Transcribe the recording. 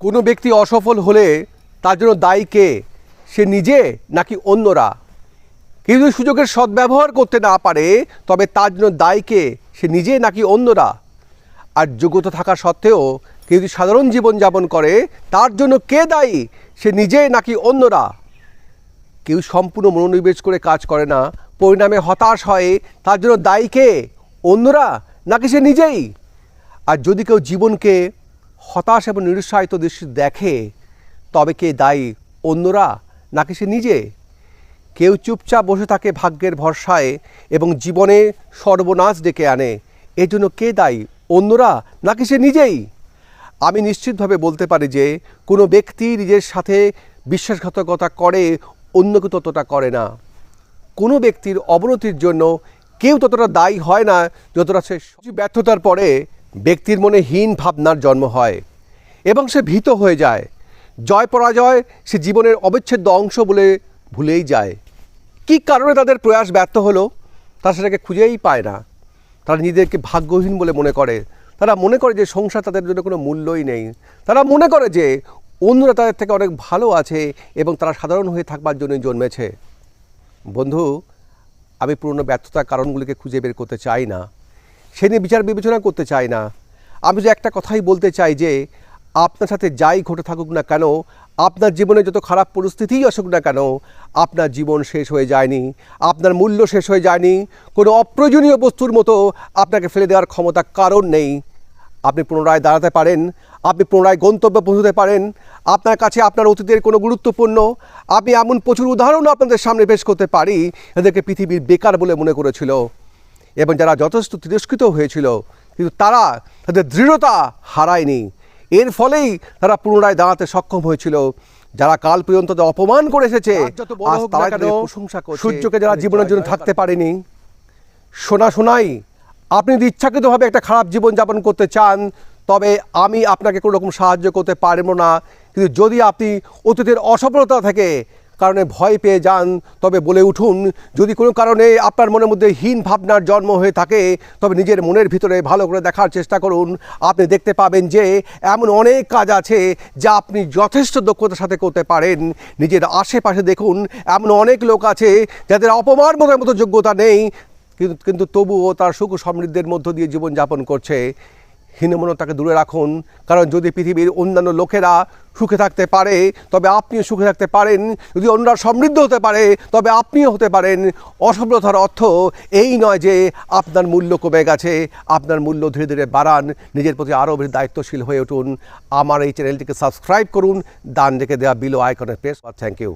কোনো ব্যক্তি অসফল হলে তার জন্য দায়ী কে? সে নিজে নাকি অন্যরা? কেউ যদি সুযোগের সদ্ব্যবহার করতে না পারে, তবে তার জন্য দায়ী কে? সে নিজে নাকি অন্যরা? আর যোগ্যতা থাকা সত্ত্বেও কেউ যদি সাধারণ জীবনযাপন করে, তার জন্য কে দায়ী? সে নিজে নাকি অন্যরা? কেউ সম্পূর্ণ মনোনিবেশ করে কাজ করে না, পরিণামে হতাশ হয়, তার জন্য দায়ী কে? অন্যরা? নাকি সে নিজেই? আর যদি কেউ জীবনকে হতাশ এবং নিরুৎসাহিত দৃষ্টি দেখে তবে কে দায়ী, অন্যরা নাকি সে নিজে? কেউ চুপচাপ বসে থাকে ভাগ্যের ভরসায় এবং জীবনে সর্বনাশ ডেকে আনে। এর জন্য কে দায়ী, অন্যরা নাকি সে নিজেই? আমি নিশ্চিতভাবে বলতে পারি যে কোনো ব্যক্তি নিজের সাথে বিশ্বাসঘাতকতা করে, অন্যকে ততটা করে না। কোনো ব্যক্তির অবনতির জন্য কেউ ততটা দায়ী হয় না, যতটা সে ব্যর্থতার পরে ব্যক্তির মনে হীন ভাবনার জন্ম হয় এবং সে ভীত হয়ে যায়। জয় পরাজয় সে জীবনের অবিচ্ছেদ্য অংশ বলে ভুলেই যায়। কী কারণে তাদের প্রয়াস ব্যর্থ হলো, তারা সেটাকে খুঁজেই পায় না। তারা নিজেদেরকে ভাগ্যহীন বলে মনে করে। তারা মনে করে যে সংসার তাদের জন্য কোনো মূল্যই নেই। তারা মনে করে যে অন্যরা তাদের থেকে অনেক ভালো আছে এবং তারা সাধারণ হয়ে থাকবার জন্যই জন্মেছে। বন্ধু, আমি পুরনো ব্যর্থতার কারণগুলিকে খুঁজে বের করতে চাই না। সে নিয়ে বিচার বিবেচনা করতে চাই না। আমি যে একটা কথাই বলতে চাই যে, আপনার সাথে যাই ঘটে থাকুক না কেন, আপনার জীবনে যত খারাপ পরিস্থিতিই আসুক না কেন, আপনার জীবন শেষ হয়ে যায়নি, আপনার মূল্য শেষ হয়ে যায়নি, কোনো অপ্রয়োজনীয় বস্তুর মতো আপনাকে ফেলে দেওয়ার ক্ষমতা কারণ নেই। আপনি পুনরায় দাঁড়াতে পারেন, আপনি পুনরায় গন্তব্যে পৌঁছতে পারেন, আপনার কাছে আপনার অতীতের কোনো গুরুত্বপূর্ণ, আমি এমন প্রচুর উদাহরণও আপনাদের সামনে পেশ করতে পারি, এদেরকে পৃথিবীর বেকার বলে মনে করেছিল। এবং যারা যথেষ্ট তিরস্কৃত হয়েছিল কিন্তু তারা তাদের দৃঢ়তা হারায়নি। এর ফলেই তারা পুনরায় দাঁড়াতে সক্ষম হয়েছিল। যারা কাল পর্যন্ত অপমান করে এসেছে সূর্যকে যারা জীবনের জন্য থাকতে পারেনি শোনা শোনাই আপনি যদি ইচ্ছাকৃতভাবে একটা খারাপ জীবন জীবনযাপন করতে চান তবে আমি আপনাকে কোনো রকম সাহায্য করতে পারব না। কিন্তু যদি আপনি অতীতের অসফলতা থেকে কারণে ভয় পেয়ে যান। তবে বলে উঠুন, যদি কোনো কারণে আপনার মনের মধ্যে হীন ভাবনার জন্ম হয়ে থাকে, তবে নিজের মনের ভিতরে ভালো করে দেখার চেষ্টা করুন। আপনি দেখতে পাবেন যে এমন অনেক কাজ আছে যা আপনি যথেষ্ট দক্ষতার সাথে করতে পারেন। নিজের আশেপাশে দেখুন, এমন অনেক লোক আছে যাদের অপমান মতো যোগ্যতা নেই, কিন্তু কিন্তু তবুও তার সুখ সমৃদ্ধির মধ্য দিয়ে জীবনযাপন করছে। হীনমনতাকে দূরে রাখুন। কারণ যদি পৃথিবীর অন্যান্য লোকেরা সুখে থাকতে পারে, তবে আপনিও সুখে থাকতে পারেন। যদি অন্যরা সমৃদ্ধ হতে পারে, তবে আপনিও হতে পারেন। অসফলতার অর্থ এই নয় যে আপনার মূল্য কমে গেছে, আপনার মূল্য ধীরে ধীরে বাড়ান, নিজের প্রতি আরও বেশি দায়িত্বশীল হয়ে উঠুন। আমার এই চ্যানেলটিকে সাবস্ক্রাইব করুন দান রেখে দেওয়া বিলো আইকনের প্রেস থ্যাংক ইউ